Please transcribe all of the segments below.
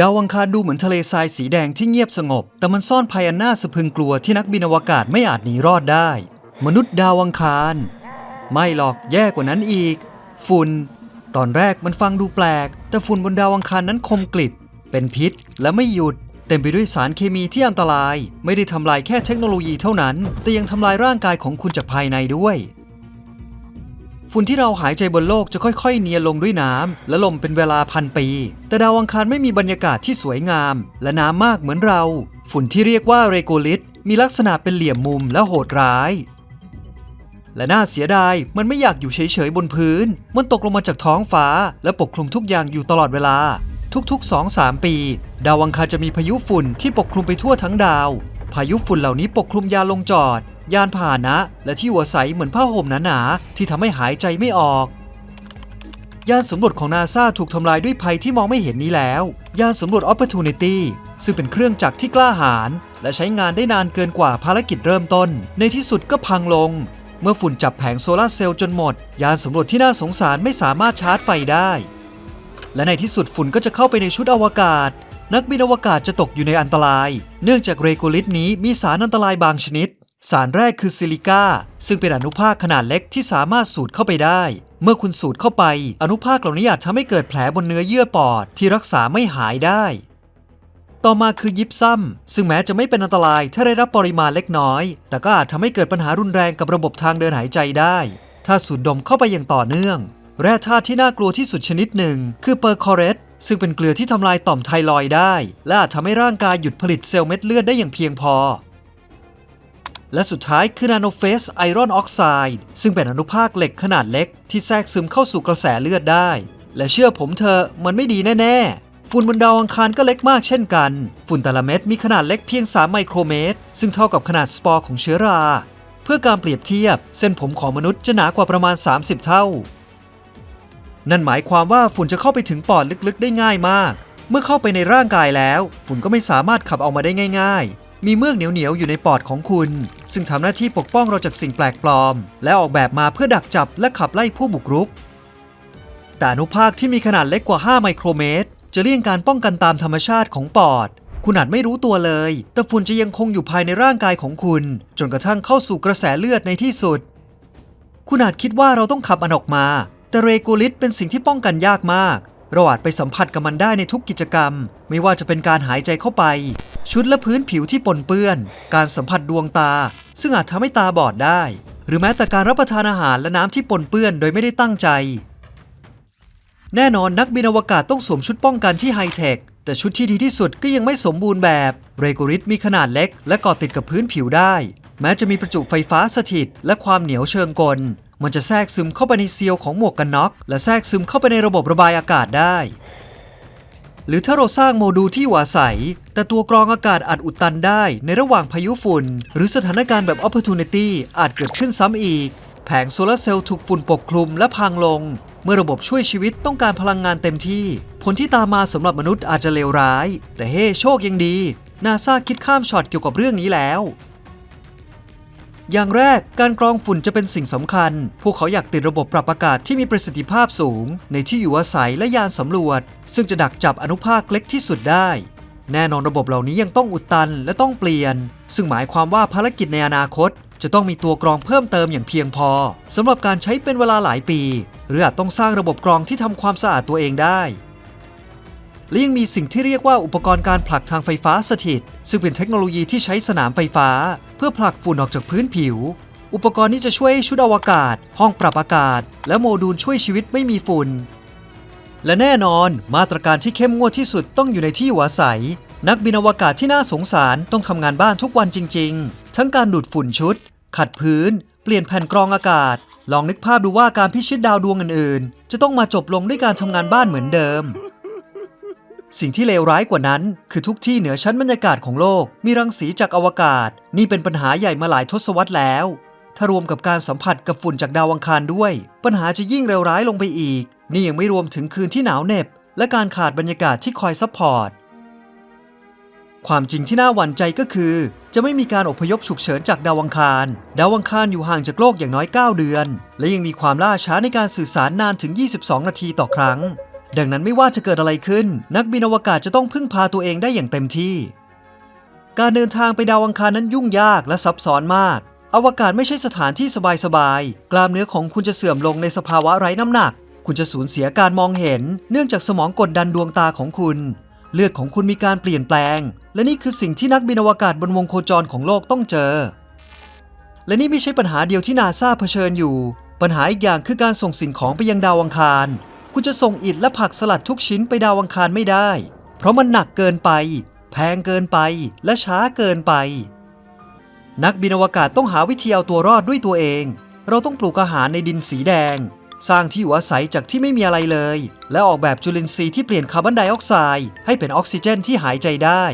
ดาวอังคารดูเหมือนทะเลทรายสีแดงที่เงียบสงบ แต่มันซ่อนภัยอันน่าสะพรึงกลัวที่นักบินอวกาศไม่อาจหนีรอดได้ มนุษย์ดาวอังคาร ไม่หรอกแย่กว่านั้นอีก ฝุ่น ตอนแรกมันฟังดูแปลก แต่ฝุ่นบนดาวอังคารนั้นคมกลิบ เป็นพิษและไม่หยุด เต็มไปด้วยสารเคมีที่อันตราย ไม่ได้ทำลายแค่เทคโนโลยีเท่านั้น แต่ยังทำลายร่างกายของคุณจากภายในด้วย ฝุ่นที่เราหายใจบนโลกจะค่อยๆ เนียนลงด้วยน้ำและลมเป็นเวลาพันปี แต่ดาวอังคารไม่มีบรรยากาศที่สวยงาม และน้ำมากเหมือนเรา ฝุ่นที่เรียกว่าเรโกลิตมีลักษณะเป็นเหลี่ยมมุมและโหดร้าย และน่าเสียดายมันไม่อยากอยู่เฉยๆบนพื้น มันตกลงมาจากท้องฟ้า และปกคลุมทุกอย่างอยู่ตลอดเวลา ทุกๆ 2-3 ปี ดาวอังคารจะมีพายุฝุ่นที่ปกคลุมไปทั่วทั้งดาว พายุฝุ่นเหล่านี้ปกคลุมยาลงจอด ยานพาหนะ และที่หัวใสเหมือนผ้าห่มหนาๆที่ทำให้หายใจไม่ออก ยานสำรวจของนาซาถูกทำลายด้วยภัยที่มองไม่เห็นนี้แล้ว ยานสำรวจ Opportunity ซึ่งเป็นเครื่องจักรที่กล้าหาญและใช้งานได้นานเกินกว่าภารกิจเริ่มต้น ในที่สุดก็พังลง เมื่อฝุ่นจับแผงโซลาร์เซลล์จนหมด ยานสำรวจที่น่าสงสารไม่สามารถชาร์จไฟได้ และในที่สุดฝุ่นก็จะเข้าไปในชุดอวกาศ นักบินอวกาศจะตกอยู่ในอันตราย เนื่องจากเรโกลิตนี้มีสารอันตรายบางชนิด สารแรกคือซิลิก้าซึ่งเป็นอนุภาคขนาดเล็กที่สามารถสูดเข้าไปได้ เมื่อคุณสูดเข้าไป อนุภาคเหล่านี้อาจทำให้เกิดแผลบนเนื้อเยื่อปอดที่รักษาไม่หายได้ ต่อมาคือยิปซัมซึ่งแม้จะไม่เป็นอันตรายถ้าได้รับปริมาณเล็กน้อย แต่ก็อาจทำให้เกิดปัญหารุนแรงกับระบบทางเดินหายใจได้ ถ้าสูดดมเข้าไปอย่างต่อเนื่อง แร่ธาตุที่น่ากลัวที่สุดชนิดหนึ่ง คือเปอร์คอเรตซึ่งเป็นเกลือที่ทำลายต่อมไทรอยด์ได้ และอาจทำให้ร่างกายหยุดผลิตเซลล์เม็ดเลือดได้อย่างเพียงพอ และสุดท้ายคือนาโนเฟสไอรอนออกไซด์ซึ่งเป็นอนุภาคเหล็กขนาดเล็ก ที่แทรกซึมเข้าสู่กระแสเลือดได้ และเชื่อผมเถอะมันไม่ดีแน่ ๆ ฝุ่นบนดาวอังคารก็เล็กมากเช่นกัน ฝุ่นแต่ละเม็ดมีขนาดเล็กเพียง 3 ไมโครเมตร ซึ่งเท่ากับขนาดสปอร์ของเชื้อรา เพื่อการเปรียบเทียบ เส้นผมของมนุษย์จะหนากว่าประมาณ 30 เท่า นั่นหมายความว่าฝุ่นจะเข้าไปถึงปอดลึกๆ ได้ง่ายมาก เมื่อเข้าไปในร่างกายแล้ว ฝุ่นก็ไม่สามารถขับออกมาได้ง่าย ๆ มีเมือกเหนียวๆอยู่ในปอดของคุณ ซึ่งทำหน้าที่ปกป้องเราจากสิ่งแปลกปลอม และออกแบบมาเพื่อดักจับและขับไล่ผู้บุกรุก แต่อนุภาคที่มีขนาดเล็กกว่า 5 ไมโครเมตร จะเลี่ยงการป้องกันตามธรรมชาติของปอด คุณอาจไม่รู้ตัวเลย แต่ฝุ่นจะยังคงอยู่ภายในร่างกายของคุณ จนกระทั่งเข้าสู่กระแสเลือดในที่สุด คุณอาจคิดว่าเราต้องขับมันออกมา แต่เรกูลิตเป็นสิ่งที่ป้องกันยากมาก เราอาจไปสัมผัสกับมันได้ในทุกกิจกรรม ไม่ว่าจะเป็นการหายใจเข้าไป ชุดและพื้นผิวที่ปนเปื้อน การสัมผัสดวงตา ซึ่งอาจทำให้ตาบอดได้ หรือแม้แต่การรับประทานอาหารและน้ำที่ปนเปื้อนโดยไม่ได้ตั้งใจ แน่นอนนักบินอวกาศต้องสวมชุดป้องกันที่ไฮเทคแต่ชุดที่ดีที่สุดก็ยังไม่สมบูรณ์แบบเรโกริตมีขนาดเล็ก และเกาะติดกับพื้นผิวได้ แม้จะมีประจุไฟฟ้าสถิต และความเหนียวเชิงกล มันจะแทรกซึมเข้าไปในเซีลของหมวกกันน็อก และแทรกซึมเข้าไปในระบบระบายอากาศได้ หรือถ้าเราสร้างโมดูลที่อยู่อาศัยแต่ตัวกรองอากาศอาจอุดตันได้ในระหว่างพายุฝุ่น หรือสถานการณ์แบบ Opportunity อาจเกิดขึ้นซ้ำอีก แผงโซลาร์เซลล์ถูกฝุ่นปกคลุมและพังลง เมื่อระบบช่วยชีวิตต้องการพลังงานเต็มที่ ผลที่ตามมาสำหรับมนุษย์อาจจะเลวร้าย แต่เฮ้โชคยังดีนาซาคิดข้ามช็อตเกี่ยวกับเรื่องนี้แล้ว อย่างแรกการกรองฝุ่นจะเป็นสิ่งสำคัญ พวกเขาอยากติดระบบปรับอากาศที่มีประสิทธิภาพสูง ในที่อยู่อาศัยและยานสำรวจ ซึ่งจะดักจับอนุภาคเล็กที่สุดได้ แน่นอนระบบเหล่านี้ยังต้องอุดตันและต้องเปลี่ยน ซึ่งหมายความว่าภารกิจในอนาคต จะต้องมีตัวกรองเพิ่มเติมอย่างเพียงพอสำหรับการใช้เป็นเวลาหลายปี หรืออาจต้องสร้างระบบกรองที่ทำความสะอาดตัวเองได้ และยังมีสิ่งที่เรียกว่าอุปกรณ์การผลักทางไฟฟ้าสถิต ซึ่งเป็นเทคโนโลยีที่ใช้สนามไฟฟ้า เพื่อผลักฝุ่นออกจากพื้นผิว อุปกรณ์นี้จะช่วยให้ชุดอวกาศ ห้องปรับอากาศ และโมดูลช่วยชีวิตไม่มีฝุ่น และแน่นอน มาตรการที่เข้มงวดที่สุดต้องอยู่ในที่อยู่อาศัย นักบินอวกาศที่น่าสงสารต้องทำงานบ้านทุกวันจริง ๆ ทั้งการดูดฝุ่นชุด ขัดพื้น เปลี่ยนแผ่นกรองอากาศ ลองนึกภาพดูว่าการพิชิตดาวดวงอื่นๆ จะต้องมาจบลงด้วยการทำงานบ้านเหมือนเดิม สิ่งที่เลวร้ายกว่านั้น คือทุกที่เหนือชั้นบรรยากาศของโลก มีรังสีจากอวกาศ นี่เป็นปัญหาใหญ่มาหลายทศวรรษแล้ว ถ้ารวมกับการสัมผัสกับฝุ่นจากดาวอังคารด้วย ปัญหาจะยิ่งเลวร้ายลงไปอีก นี่ยังไม่รวมถึงคืนที่หนาวเหน็บ และการขาดบรรยากาศที่คอยซัพพอร์ตความจริงที่น่าหวั่นใจก็คือ จะไม่มีการอพยพฉุกเฉินจากดาวอังคาร ดาวอังคารอยู่ห่างจากโลกอย่างน้อย 9 เดือน และยังมีความล่าช้าในการสื่อสารนานถึง 22 นาทีต่อครั้ง ดังนั้นไม่ว่าจะเกิดอะไรขึ้น นักบินอวกาศจะต้องพึ่งพาตัวเองได้อย่างเต็มที่ การเดินทางไปดาวอังคารนั้นยุ่งยากและซับซ้อนมาก อวกาศไม่ใช่สถานที่สบายๆ กล้ามเนื้อของคุณจะเสื่อมลงในสภาวะไร้น้ำหนัก คุณจะสูญเสียการมองเห็น เนื่องจากสมองกดดันดวงตาของคุณ เลือดของคุณมีการเปลี่ยนแปลง และนี่คือสิ่งที่นักบินอวกาศบนวงโคจรของโลกต้องเจอ และนี่ไม่ใช่ปัญหาเดียวที่นาซาเผชิญอยู่ ปัญหาอีกอย่างคือการส่งสิ่งของไปยังดาวอังคาร คุณจะส่งอิฐและผักสลัดทุกชิ้นไปดาวอังคารไม่ได้ เพราะมันหนักเกินไป แพงเกินไป และช้าเกินไป นักบินอวกาศต้องหาวิธีเอาตัวรอดด้วยตัวเอง เราต้องปลูกอาหารในดินสีแดง สร้างที่อยู่อาศัยจากที่ไม่มีอะไรเลย และออกแบบจุลินทรีย์ที่เปลี่ยนคาร์บอนไดออกไซด์ให้เป็นออกซิเจนที่หายใจได้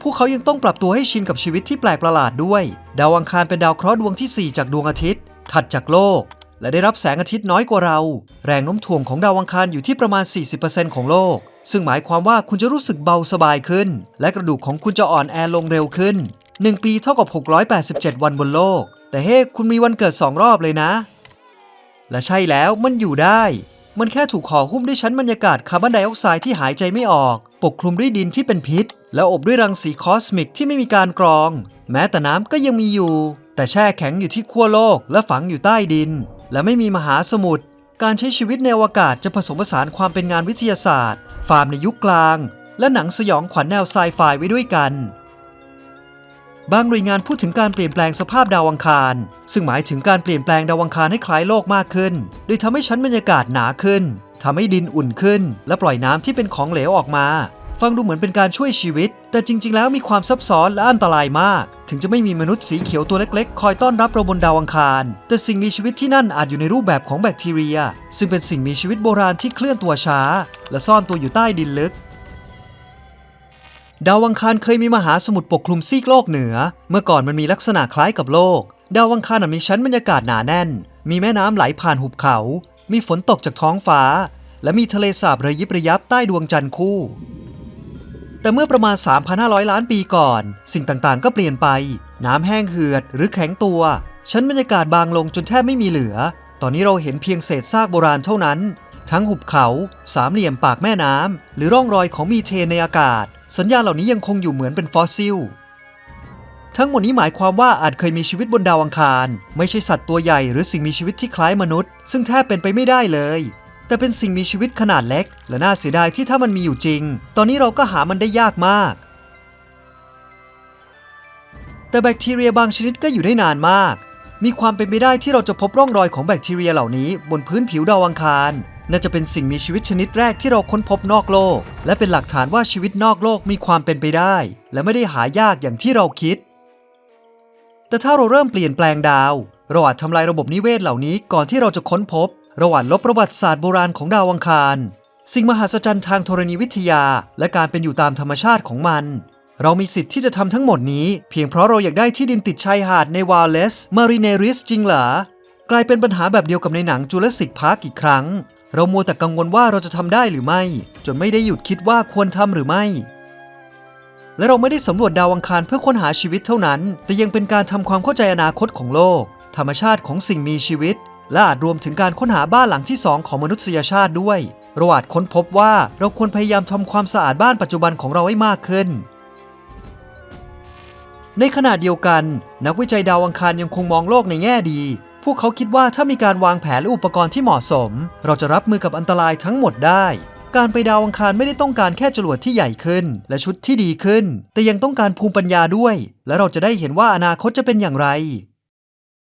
พวกเขายังต้องปรับตัวให้ชินกับชีวิตที่แปลกประหลาดด้วย ดาวอังคารเป็นดาวเคราะห์ดวงที่ 4 จากดวงอาทิตย์ ถัดจากโลก และได้รับแสงอาทิตย์น้อยกว่าเรา แรงโน้มถ่วงของดาวอังคารอยู่ที่ประมาณ 40%ของโลก ซึ่งหมายความว่าคุณจะรู้สึกเบาสบายขึ้น และกระดูกของคุณจะอ่อนแอลงเร็วขึ้น 1 ปีเท่ากับ 687 วันบนโลก แต่เฮ้คุณมีวันเกิด 2 รอบเลยนะ และใช่แล้วมันอยู่ได้ มันแค่ถูกห่อหุ้มด้วยชั้นบรรยากาศคาร์บอนไดออกไซด์ที่หายใจไม่ออก ปกคลุมด้วยดินที่เป็นพิษ และอบด้วยรังสีคอสมิกที่ไม่มีการกรอง แม้แต่น้ำก็ยังมีอยู่ แต่แช่แข็งอยู่ที่ขั้วโลกและฝังอยู่ใต้ดิน และไม่มีมหาสมุทรการใช้ชีวิตในอวกาศจะผสมผสานความเป็นงานวิทยาศาสตร์ ฟาร์มในยุคกลาง และหนังสยองขวัญแนวไซไฟไว้ด้วยกันบางหน่วยงานพูดถึงการเปลี่ยนแปลงสภาพดาวอังคาร ซึ่งหมายถึงการเปลี่ยนแปลงดาวอังคารให้คล้ายโลกมากขึ้น โดยทำให้ชั้นบรรยากาศหนาขึ้นทำให้ดินอุ่นขึ้น และปล่อยน้ำที่เป็นของเหลวออกมา ฟังดูเหมือนเป็นการช่วยชีวิต แต่จริง ๆ แล้วมีความซับซ้อนและอันตรายมาก ถึงจะไม่มีมนุษย์สีเขียวตัวเล็ก ๆ คอยต้อนรับเราบนดาวอังคาร แต่สิ่งมีชีวิตที่นั่นอาจอยู่ในรูปแบบของแบคทีเรีย ซึ่งเป็นสิ่งมีชีวิตโบราณที่เคลื่อนตัวช้า และซ่อนตัวอยู่ใต้ดินลึกดาวอังคารเคยมีมหาสมุทรปกคลุมซีกโลกเหนือ เมื่อก่อนมันมีลักษณะคล้ายกับโลก ดาวอังคารมีชั้นบรรยากาศหนาแน่น มีแม่น้ำไหลผ่านหุบเขา มีฝนตกจากท้องฟ้า และมีทะเลสาบระยิบระยับใต้ดวงจันทร์คู่ แต่เมื่อประมาณ 3,500 ล้านปีก่อน สิ่งต่างๆ ก็เปลี่ยนไป น้ำแห้งเหือดหรือแข็งตัว ชั้นบรรยากาศบางลงจนแทบไม่มีเหลือ ตอนนี้เราเห็นเพียงเศษซากโบราณเท่านั้น ทั้งหุบเขา สามเหลี่ยมปากแม่น้ำ หรือร่องรอยของมีเทนในอากาศ สัญญาณเหล่านี้ยังคงอยู่เหมือนเป็นฟอสซิล ทั้งหมดนี้หมายความว่าอาจเคยมีชีวิตบนดาวอังคาร ไม่ใช่สัตว์ตัวใหญ่หรือสิ่งมีชีวิตที่คล้ายมนุษย์ ซึ่งแทบเป็นไปไม่ได้เลย แต่เป็นสิ่งมีชีวิตขนาดเล็ก และน่าเสียดายที่ถ้ามันมีอยู่จริง ตอนนี้เราก็หามันได้ยากมาก แต่แบคทีเรียบางชนิดก็อยู่ได้นานมาก มีความเป็นไปได้ที่เราจะพบร่องรอยของแบคทีเรียเหล่านี้ บนพื้นผิวดาวอังคาร น่าจะเป็นสิ่งมีชีวิตชนิดแรกที่เราค้นพบนอกโลก และเป็นหลักฐานว่าชีวิตนอกโลกมีความเป็นไปได้ และไม่ได้หายากอย่างที่เราคิด แต่ถ้าเราเริ่มเปลี่ยนแปลงดาว เราอาจทำลายระบบนิเวศเหล่านี้ก่อนที่เราจะค้นพบ เราอาจลบประวัติศาสตร์โบราณของดาวอังคาร สิ่งมหัศจรรย์ทางธรณีวิทยา และการเป็นอยู่ตามธรรมชาติของมัน เรามีสิทธิ์ที่จะทำทั้งหมดนี้ เพียงเพราะเราอยากได้ที่ดินติดชายหาดในวาเลสมาริเนริสจริงเหรอกลายเป็นปัญหาแบบเดียวกับในหนังจูเลสิกพาร์กอีกครั้ง เรามัวแต่กังวลว่าเราจะทำได้หรือไม่ จนไม่ได้หยุดคิดว่าควรทำหรือไม่และเราไม่ได้สำรวจดาวอังคารเพื่อค้นหาชีวิตเท่านั้น แต่ยังเป็นการทำความเข้าใจอนาคตของโลก ธรรมชาติของสิ่งมีชีวิต และอาจรวมถึงการค้นหาบ้านหลังที่สองของมนุษยชาติด้วยเราอาจค้นพบว่าเราควรพยายามทำความสะอาดบ้านปัจจุบันของเราให้มากขึ้น ในขณะเดียวกัน นักวิจัยดาวอังคารยังคงมองโลกในแง่ดี พวกเขาคิดว่าถ้ามีการวางแผนและอุปกรณ์ที่เหมาะสม เราจะรับมือกับอันตรายทั้งหมดได้ การไปดาวอังคารไม่ได้ต้องการแค่จรวดที่ใหญ่ขึ้น และชุดที่ดีขึ้น แต่ยังต้องการภูมิปัญญาด้วย และเราจะได้เห็นว่าอนาคตจะเป็นอย่างไร